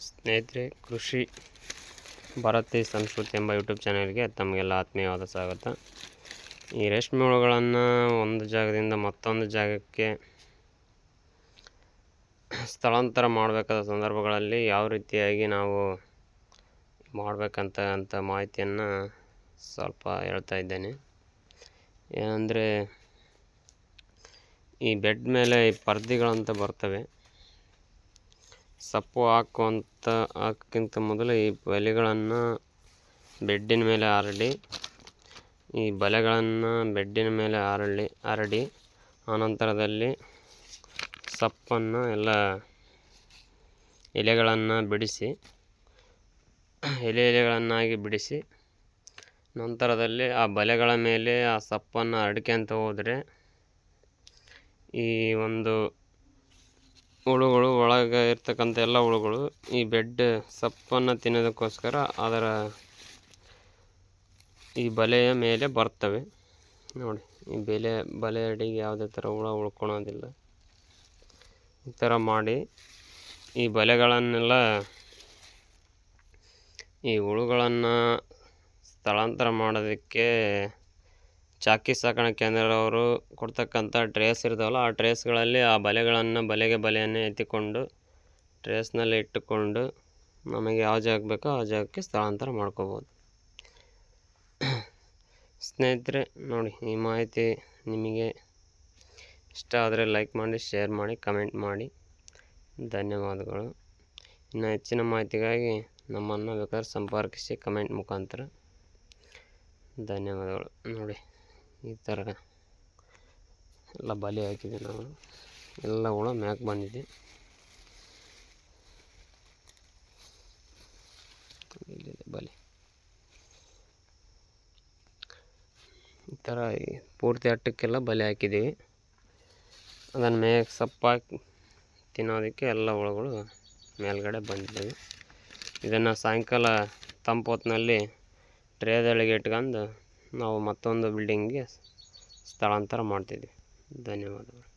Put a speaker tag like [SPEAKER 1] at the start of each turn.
[SPEAKER 1] ಸ್ನೇಹಿತರೆ, ಕೃಷಿ ಭಾರತೀಯ ಸಂಸ್ಕೃತಿ ಎಂಬ ಯೂಟ್ಯೂಬ್ ಚಾನಲ್ಗೆ ತಮಗೆಲ್ಲ ಆತ್ಮೀಯವಾದ ಸ್ವಾಗತ. ಈ ರೇಷ್ಮೆ ಹುಳುಗಳನ್ನು ಒಂದು ಜಾಗದಿಂದ ಮತ್ತೊಂದು ಜಾಗಕ್ಕೆ ಸ್ಥಳಾಂತರ ಮಾಡಬೇಕಾದ ಸಂದರ್ಭಗಳಲ್ಲಿ ಯಾವ ರೀತಿಯಾಗಿ ನಾವು ಮಾಡಬೇಕಂತ ಅಂತ ಮಾಹಿತಿಯನ್ನು ಸ್ವಲ್ಪ ಹೇಳ್ತಾ ಇದ್ದೇನೆ. ಏನಂದರೆ, ಈ ಬೆಡ್ ಮೇಲೆ ಈ ಪರ್ದಿಗಳಂತ ಬರ್ತವೆ. ಸೊಪ್ಪು ಹಾಕುವಂಥ ಹಾಕೋಕ್ಕಿಂತ ಮೊದಲು ಈ ಬಲೆಗಳನ್ನು ಬೆಡ್ಡಿನ ಮೇಲೆ ಹರಡಿ ಈ ಬಲೆಗಳನ್ನು ಬೆಡ್ಡಿನ ಮೇಲೆ ಹರಳಿ ಹರಡಿ ಆನಂತರದಲ್ಲಿ ಸೊಪ್ಪನ್ನು ಎಲ್ಲ ಎಲೆಗಳನ್ನು ಬಿಡಿಸಿ, ಎಲೆ ಎಲೆಗಳನ್ನಾಗಿ ಬಿಡಿಸಿ, ನಂತರದಲ್ಲಿ ಆ ಬಲೆಗಳ ಮೇಲೆ ಆ ಸೊಪ್ಪನ್ನು ಹರಡ್ಕೊಂತ ಹೋದರೆ ಈ ಒಂದು ಹುಳುಗಳು ಒಳಗೆ ಇರ್ತಕ್ಕಂಥ ಎಲ್ಲ ಹುಳುಗಳು ಈ ಬೆಡ್ ಸೊಪ್ಪನ್ನು ತಿನ್ನೋದಕ್ಕೋಸ್ಕರ ಅದರ ಈ ಬಲೆಯ ಮೇಲೆ ಬರ್ತವೆ. ನೋಡಿ, ಈ ಬೆಲೆ, ಬಲೆ ಅಡಿಗೆ ಯಾವುದೇ ಥರ ಹುಳ ಉಳ್ಕೊಳೋದಿಲ್ಲ. ಈ ಥರ ಮಾಡಿ ಈ ಬಲೆಗಳನ್ನೆಲ್ಲ ಈ ಹುಳುಗಳನ್ನು ಸ್ಥಳಾಂತರ ಮಾಡೋದಕ್ಕೆ ಚಾಕಿ ಸಾಕಣೆ ಕೇಂದ್ರದವರು ಕೊಡ್ತಕ್ಕಂಥ ಟ್ರೇಸ್ ಇರ್ತಾವಲ್ಲ, ಆ ಟ್ರೇಸ್ಗಳಲ್ಲಿ ಆ ಬಲೆಗಳನ್ನು ಬಲೆಗೆ ಬಲೆಯನ್ನೇ ಎತ್ತಿಕೊಂಡು ಟ್ರೇಸ್ನಲ್ಲಿ ಇಟ್ಟುಕೊಂಡು ನಮಗೆ ಯಾವ ಜಾಗಕ್ಕೆ ಬೇಕೋ ಆ ಜಾಗಕ್ಕೆ ಸ್ಥಳಾಂತರ ಮಾಡ್ಕೋಬೋದು. ಸ್ನೇಹಿತರೆ, ನೋಡಿ ಈ ಮಾಹಿತಿ ನಿಮಗೆ ಇಷ್ಟ ಆದರೆ ಲೈಕ್ ಮಾಡಿ, ಶೇರ್ ಮಾಡಿ, ಕಮೆಂಟ್ ಮಾಡಿ. ಧನ್ಯವಾದಗಳು. ಇನ್ನು ಹೆಚ್ಚಿನ ಮಾಹಿತಿಗಾಗಿ ನಮ್ಮನ್ನು ಬೇಕಾದ್ರೆ ಸಂಪರ್ಕಿಸಿ ಕಮೆಂಟ್ ಮುಖಾಂತರ. ಧನ್ಯವಾದಗಳು. ನೋಡಿ. ಈ ಥರ ಎಲ್ಲ ಬಲೆ ಹಾಕಿದೆ ನಾವು. ಎಲ್ಲ ಹುಳ ಮ್ಯಾಕ್ ಬಂದಿದೆ. ಬಲೆ. ಈ ಥರ ಪೂರ್ತಿ ಅಟ್ಟಕ್ಕೆಲ್ಲ ಬಲೆ ಹಾಕಿದ್ದೀವಿ. ಅದನ್ನು ಮೇಕ್ ಸಪ್ಪಾಕಿ ತಿನ್ನೋದಕ್ಕೆ ಎಲ್ಲ ಹುಳುಗಳು ಮೇಲ್ಗಡೆ ಬಂದಿದ್ದಾವೆ. ಇದನ್ನು ಸಾಯಂಕಾಲ ತಂಪು ಹೊತ್ತಿನಲ್ಲಿ ಟ್ರೇದೊಳಗೆ ಇಟ್ಕೊಂಡು ನಾವು ಮತ್ತೊಂದು ಬಿಲ್ಡಿಂಗ್ಗೆ ಸ್ಥಳಾಂತರ ಮಾಡ್ತಿದ್ವಿ. ಧನ್ಯವಾದಗಳು.